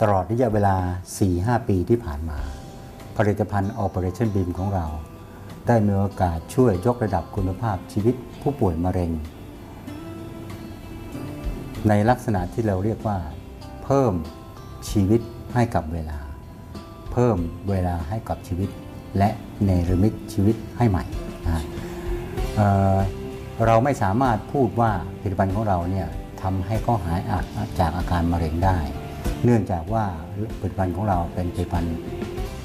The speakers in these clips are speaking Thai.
ตลอดระยะเวลา 4-5 ปีที่ผ่านมา ผลิตภัณฑ์ Operation Beam ของเรา ได้มีโอกาสช่วยยกระดับคุณภาพชีวิตผู้ป่วยมะเร็ง ในลักษณะที่เราเรียกว่า เพิ่มชีวิตให้กับเวลา เพิ่มเวลาให้กับชีวิต และเนรมิตชีวิตให้ใหม่นะเเราไม่สามารถพูดว่าผลิตภัณฑ์ของเราเนี่ยทำให้เขาหายจากอาการมะเร็งได้ เนื่องจากว่าผลิตภัณฑ์ของเราเป็นผลิตภัณฑ์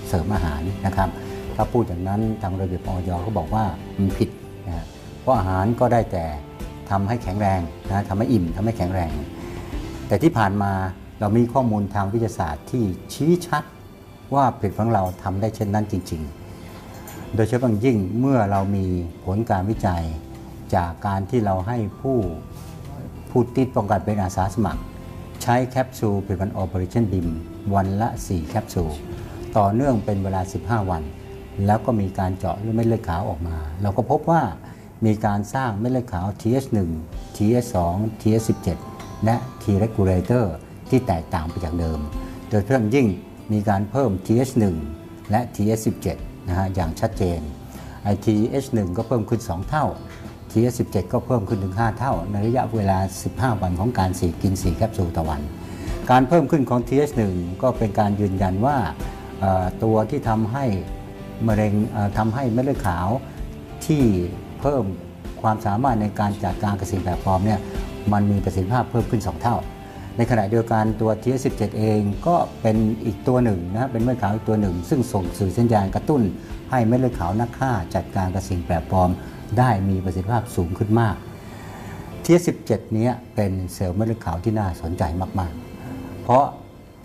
เสริมอาหารนะครับ ถ้าพูดอย่างนั้นทางระเบียบออยเขาบอกว่ามันผิดนะเพราะอาหารก็ได้แต่ทำให้แข็งแรงนะทำให้อิ่มทำให้แข็งแรง แต่ที่ผ่านมาเรามีข้อมูลทางวิทยาศาสตร์ที่ชี้ชัดว่าผลิตภัณฑ์ของเราทำได้เช่นนั้นจริง ๆ โดยเฉพาะอย่างยิ่งเมื่อเรามีผลการวิจัยจากการที่เราให้ผู้ผู้ติดป้องกันเป็นอาสาสมัคร ใช้แคปซูลผลิตภัณฑ์ Operation BIM วันละ 4 แคปซูล ต่อเนื่องเป็นเวลา 15 วัน แล้วก็มีการเจาะเลือดเม็ดเลือดขาวออกมา เราก็พบว่ามีการสร้างเม็ดเลือดขาว TH1 TH2 TH17 และ T regulator ที่แตกต่างไปจากเดิม โดยเพาะอย่างยิ่งมีการเพิ่ม TH1 และ TH17 นะฮะอย่างชัดเจน TH1 ก็เพิ่มขึ้น 2 เท่า TH17 ก็เพิ่มขึ้นถึง 5 เท่า ในระยะเวลา 15 วันของการสีกิน 4 แคปซูลต่อวัน การเพิ่มขึ้นของ TH1 ก็เป็นการยืนยันว่าตัวที่ทำให้มะเร็งทำให้เม็ดเลือดขาวที่เพิ่มความสามารถในการจัดการกับสิ่งแปลกปลอมเนี่ยมันมีประสิทธิภาพเพิ่มขึ้น 2 เท่า ในขณะเดียวกันตัว TH17 เองก็เป็นอีกตัวหนึ่งนะเป็นเม็ดขาวอีกตัวหนึ่ง ซึ่งส่งสื่อสัญญาณกระตุ้น ให้เม็ดเลือดขาวนักฆ่าจัดการกับสิ่งแปลกปลอม ได้มีประสิทธิภาพสูงขึ้นมาก TH17 เนี้ยเป็นเซลล์เม็ดเลือดขาวที่น่าสนใจมากๆ เพราะ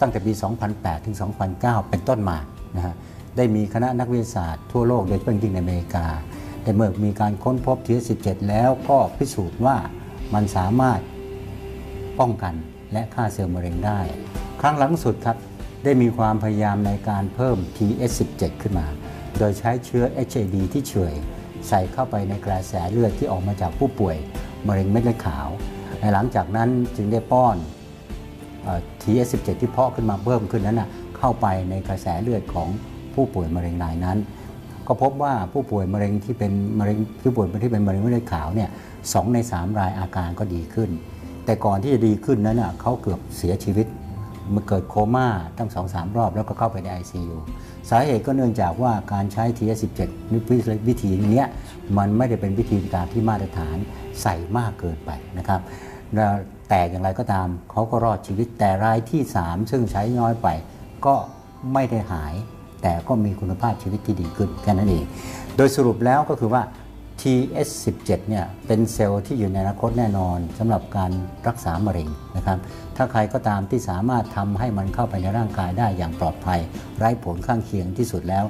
ตั้งแต่ปี 2008 ถึง 2009 เป็นต้นมานะฮะได้มีคณะนักวิทยาศาสตร์ทั่วโลกโดยเฉพาะยิ่งในอเมริกา ได้เมื่อมีการค้นพบ TH17 แล้วก็พิสูจน์ว่ามันสามารถป้องกัน และฆ่าเซลล์มะเร็งได้ ครั้งหลังสุดครับ ได้มีความพยายามในการเพิ่ม TS17 ขึ้นมา โดยใช้เชื้อ HIV ที่เฉยใส่เข้าไปในกระแสเลือดที่ออกมาจากผู้ป่วยมะเร็งเม็ดเลือดขาว หลังจากนั้นจึงได้ป้อน TS17 ที่เพาะขึ้นมาเพิ่มขึ้นนั้นนะเข้าไปในกระแสเลือดของผู้ป่วยมะเร็งรายนั้น ก็พบว่าผู้ป่วยมะเร็งที่เป็นมะเร็งผู้ป่วยที่เป็นมะเร็งเม็ดเลือดขาวเนี่ยสองในสามรายอาการก็ดีขึ้น แต่ก่อนที่จะดีขึ้นนั้นน่ะเขาเกือบเสียชีวิตมันเกิดโคม่าตั้งสองสามรอบแล้วก็เข้าไปใน ICU สาเหตุก็เนื่องจากว่าการใช้ TS17 นี่วิธีนี้มันไม่ได้เป็นวิธีการที่มาตรฐานใส่มากเกินไปนะครับแล้วแต่อย่างไรก็ตามเขาก็รอดชีวิตแต่รายที่ 3 ซึ่งใช้น้อยไป ก็ไม่ได้หาย แต่ก็มีคุณภาพชีวิตที่ดีขึ้นแค่นั้นเอง โดยสรุปแล้วก็คือว่า TS17 เนี่ยเป็นเซลล์ที่อยู่ในอนาคตแน่นอนสำหรับการรักษามะเร็งนะครับถ้าใครก็ตามที่สามารถทำให้มันเข้าไปในร่างกายได้อย่างปลอดภัย ไร้ผลข้างเคียงที่สุดแล้ว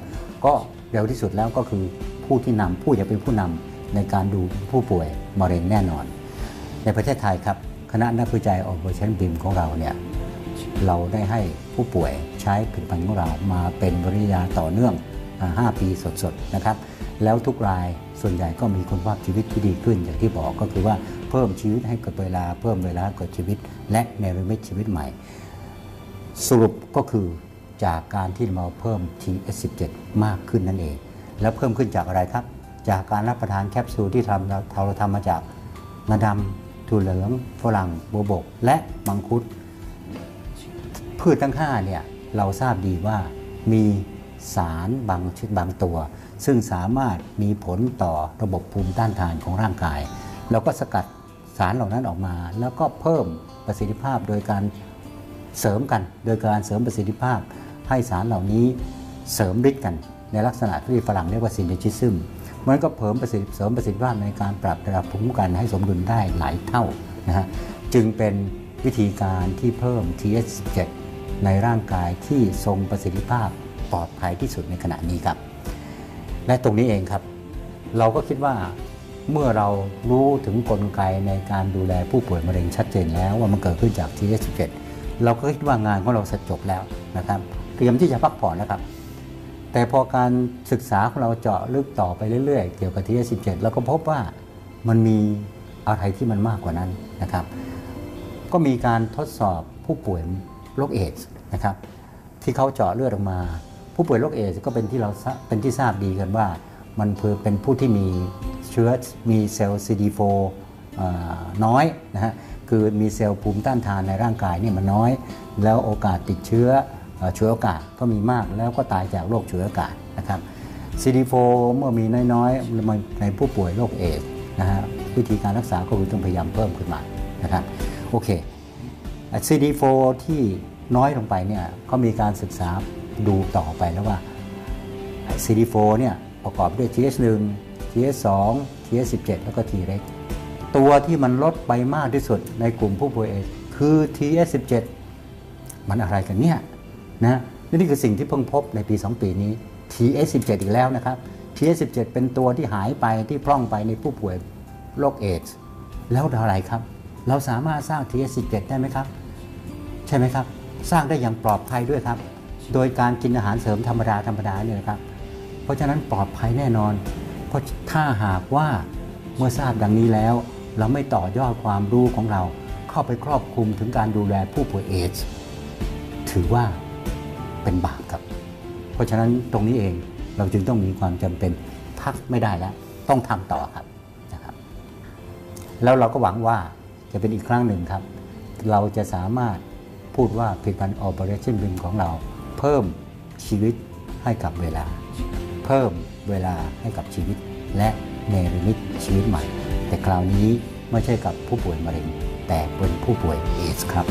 ก็เร็วที่สุดแล้วก็คือผู้ที่นำผู้จะเป็นผู้นำในการดูผู้ป่วยมะเร็งแน่นอน ในประเทศไทยครับคณะนักวิจัย Operation BIM ของเราเนี่ยเราได้ให้ผู้ป่วยใช้ผลิตภัณฑ์ของเรามาเป็นบริยาต่อเนื่องอ่า5ปีสดๆนะครับแล้วทุกราย ส่วนใหญ่ก็มีคุณภาพชีวิตที่ดีขึ้น อย่างที่บอกก็คือว่าเพิ่มชีวิตให้กิดเวลา เพิ่มเวลากิดชีวิต และเนรมิตชีวิตใหม่ สรุปก็คือจากการที่เราเพิ่ม TS17 มากขึ้นนั่นเอง แล้วเพิ่มขึ้นจากอะไรครับ จากการรับประทานแคปซูลที่ทำเราทำมาจากงาดำถั่วเหลืองฝรั่งโบวบก และมังคุดพืชทั้ง5เนี่ยเราทราบดีว่ามีสารบางชนิดบางตัว ซึ่งสามารถมีผลต่อระบบภูมิต้านทานของร่างกาย เราก็สกัดสารเหล่านั้นออกมา แล้วก็เพิ่มประสิทธิภาพโดยการเสริมกัน โดยการเสริมประสิทธิภาพ ให้สารเหล่านี้เสริมฤทธิ์กัน ในลักษณะที่ฝรั่งเรียกว่าซินเดชิซึมมันก็เพิ่มประสิทธิเสริมประสิทธิภาพในการปรับระดับภูมิคุ้มกันให้สมดุลได้หลายเท่านะฮะจึงเป็นวิธีการที่เพิ่ม TH17 ในร่างกายที่ทรงประสิทธิภาพปลอดภัยที่สุดในขณะนี้ครับ และตรงนี้เองครับ เราก็คิดว่าเมื่อเรารู้ถึงกลไกในการดูแลผู้ป่วยมะเร็งชัดเจนแล้วว่ามันเกิดขึ้นจาก TH17 เราก็คิดว่างานของเราเสร็จจบแล้วนะครับเตรียมที่จะพักผ่อนแล้วครับ แต่พอการศึกษาของเราเจาะลึกต่อไปเรื่อยๆ เกี่ยวกับ TH17 เราก็พบว่ามันมีอะไรที่มันมากกว่านั้นนะครับ ก็มีการทดสอบผู้ป่วยโรคเอดส์นะครับที่เขาเจาะเลือดออกมา ผู้ป่วยโรคเอดส์ก็เป็นที่เราเป็นที่ทราบดีกันว่า มันเป็นผู้ที่มีเชื้อมีเซลล์ CD4 น้อยนะฮะคือมีเซลล์ภูมิต้านทานในร่างกายเนี่ยมันน้อย แล้วโอกาสติดเชื้อเอ่อฉวยโอกาสก็มีมากแล้วก็ตายจากโรคฉวยโอกาสนะครับ CD4 เมื่อมีน้อยๆในผู้ป่วยโรคเอดส์นะฮะวิธีการรักษาก็คือต้องพยายามเพิ่มขึ้นมานะครับโอเค CD4 ที่น้อยลงไปเนี่ยก็มีการศึกษา ดูต่อไปแล้วว่า CD4 เนี่ยประกอบด้วย TH1 TH2 TH17 แล้วก็ T เ e g ตัวที่มันลดไปมากที่สุดในกลุ่มผู้ป่วยเอดส์คือ TH17 มันอะไรกันเนี่ยนะนี่คือสิ่งที่เพิ่งพบในปี 2 ปีนี้ TH17 อีกแล้วนะครับ TH17 เป็นตัวที่หายไปที่พร่องไปในผู้ป่วยโรคเอดส์แล้วอะไรครับ เราสามารถสร้าง TH17 ได้ไหมครับ ใช่ไหมครับ สร้างได้อย่างปลอดภัยด้วยครับ โดยการกินอาหารเสริมธรรมดาธรรมดาเนี่ยนะครับ เพราะฉะนั้นปลอดภัยแน่นอน เพราะถ้าหากว่าเมื่อทราบดังนี้แล้ว เราไม่ต่อยอดความรู้ของเราเข้าไปครอบคลุมถึงการดูแลผู้ป่วยเอดส์ถือว่าเป็นบาปครับ เพราะฉะนั้นตรงนี้เองเราจึงต้องมีความจำเป็นพักไม่ได้แล้ว ต้องทำต่อครับนะครับ แล้วเราก็หวังว่าจะเป็นอีกครั้งหนึ่งครับ เราจะสามารถพูดว่าผลิตภัณฑ์ Operation BIM ของเรา เพิ่มชีวิตให้กับเวลา เพิ่มเวลาให้กับชีวิต และเนรมิตชีวิตใหม่ แต่คราวนี้ไม่ใช่กับผู้ป่วยมะเร็ง แต่เป็นผู้ป่วยเอสครับ